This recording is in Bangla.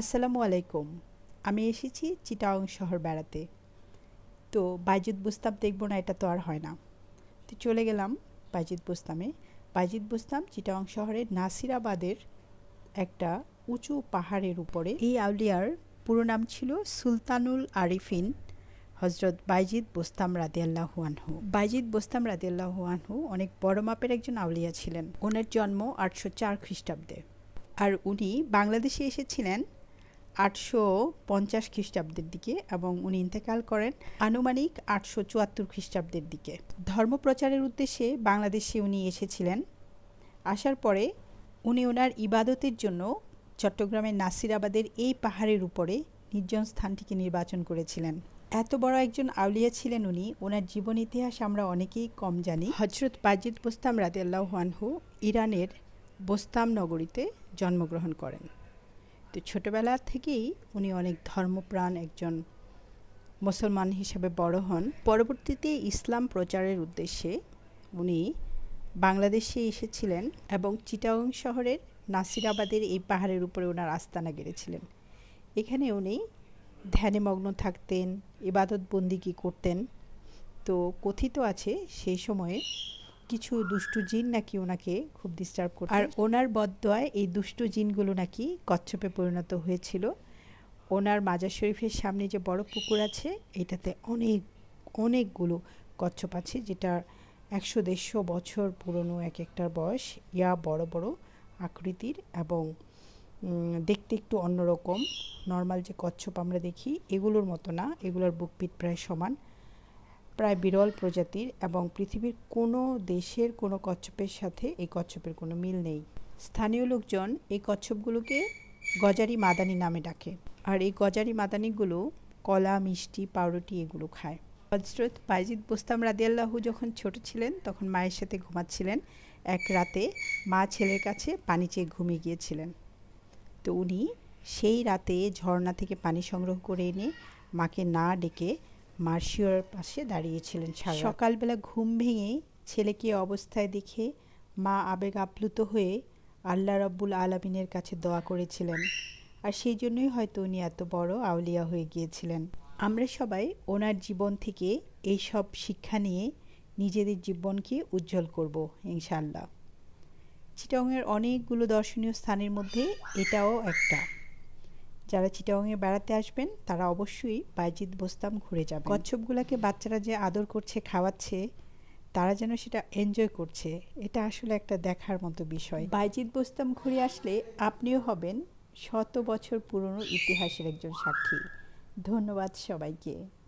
আসসালামু আলাইকুম। আমি এসেছি চিটাং শহর বেড়াতে। তো বাইজিদ বুস্তাম দেখব না, এটা তো আর হয় না। তো চলে গেলাম বাইজিদ বুস্তামে। বাইজিদ বুস্তাম চিটাং শহরের নাসিরাবাদের একটা উঁচু পাহাড়ের উপরে। এই আউলিয়ার পুরো নাম ছিল সুলতানুল আরিফিন হজরত বাইজিদ বোস্তাম রাদিয়াল্লাহু বাইজিদ বোস্তাম রাদিয়াল্লাহু অনেক বড় মাপের একজন আউলিয়া ছিলেন। ওনার জন্ম আটশো চার খ্রিস্টাব্দে। আর উনি বাংলাদেশে এসেছিলেন আটশো পঞ্চাশ খ্রিস্টাব্দের দিকে এবং উনি ইন্তেকাল করেন আনুমানিক আটশো চুয়াত্তর খ্রিস্টাব্দের দিকে। ধর্মপ্রচারের উদ্দেশ্যে বাংলাদেশে উনি এসেছিলেন। আসার পরে উনি ওনার ইবাদতের জন্য চট্টগ্রামের নাসিরাবাদের এই পাহাড়ের উপরে নির্জন স্থানটিকে নির্বাচন করেছিলেন। এত বড় একজন আউলিয়া ছিলেন উনি। ওনার জীবন ইতিহাস আমরা অনেকেই কম জানি। হজরত বাজিদ বোস্তাম রাদিয়াল্লাহু আনহু ইরানের বোস্তাম নগরীতে জন্মগ্রহণ করেন। তো ছোটবেলা থেকেই উনি অনেক ধর্মপ্রাণ একজন মুসলমান হিসেবে বড় হন। পরবর্তীতে ইসলাম প্রচারের উদ্দেশ্যে উনি বাংলাদেশে এসেছিলেন এবং চিটাগং শহরের নাসিরাবাদের এই পাহাড়ের উপরে ওনার আস্তানা গেড়েছিলেন। এখানে উনি ধ্যানে মগ্ন থাকতেন ইবাদত বন্দিকি করতেন, তো কথিত আছে সেই সময়ে কিছু দুষ্টু জিন নাকি ওনাকে খুব ডিস্টার্ব করত আর ওনার বদদোয়ায় এই দুষ্টু জিনগুলো নাকি কচ্ছপে পরিণত হয়েছিল। ওনার মাজার শরীফের সামনে যে বড় পুকুর আছে এটাতে অনেক অনেকগুলো কচ্ছপ আছে যেটা একশো দেড়শো বছর পুরনো এক একটার বয়স। ইয়া বড় বড় আকৃতির এবং দেখতে একটু অন্যরকম। নর্মাল যে কচ্ছপ আমরা দেখি এগুলোর মতো না। এগুলোর বুকপিট প্রায় সমান। প্রায় বিরল প্রজাতির এবং পৃথিবীর কোনো দেশের কোনো কচ্ছপের সাথে এই কচ্ছপের কোনো মিল নেই। স্থানীয় লোকজন এই কচ্ছপগুলোকে গজারি মাদানি নামে ডাকে আর এই গজারি মাদানিগুলো কলা, মিষ্টি, পাউরুটি এগুলো খায়। হজরত বাইজিদ বোস্তাম রাদিয়াল্লাহু যখন ছোট ছিলেন, তখন মায়ের সাথে ঘুমাচ্ছিলেন। এক রাতে মা ছেলের কাছে পানি চেয়ে ঘুমিয়ে গিয়েছিলেন। তো উনি সেই রাতে ঝর্ণা থেকে পানি সংগ্রহ করে এনে মাকে না ডেকে মার্শিওর পাশে দাঁড়িয়েছিলেন সকালবেলা ঘুম ভেঙে ছেলেকে অবস্থায় দেখে মা আবেগ আপ্লুত হয়ে আল্লাহ রব্বুল আলমিনের কাছে দোয়া করেছিলেন। আর সেই জন্যই হয়তো উনি এত বড় আউলিয়া হয়ে গিয়েছিলেন। আমরা সবাই ওনার জীবন থেকে এই সব শিক্ষা নিয়ে নিজেদের জীবনকে উজ্জ্বল করব ইনশাল্লাহ চিটংয়ের অনেকগুলো দর্শনীয় স্থানের মধ্যে এটাও একটা। যারা চিটাংয়ে বেড়াতে আসবেন, তারা অবশ্যই বাইজিৎ বোস্তাম ঘুরে যাবে কচ্ছপগুলোকে বাচ্চারা যে আদর করছে, খাওয়াচ্ছে, তারা যেন সেটা এনজয় করছে, এটা আসলে একটা দেখার মতো বিষয়। বাইজিৎ বোস্তাম ঘুরে আসলে আপনিও হবেন শত বছর পুরনো ইতিহাসের একজন সাক্ষী ধন্যবাদ সবাইকে।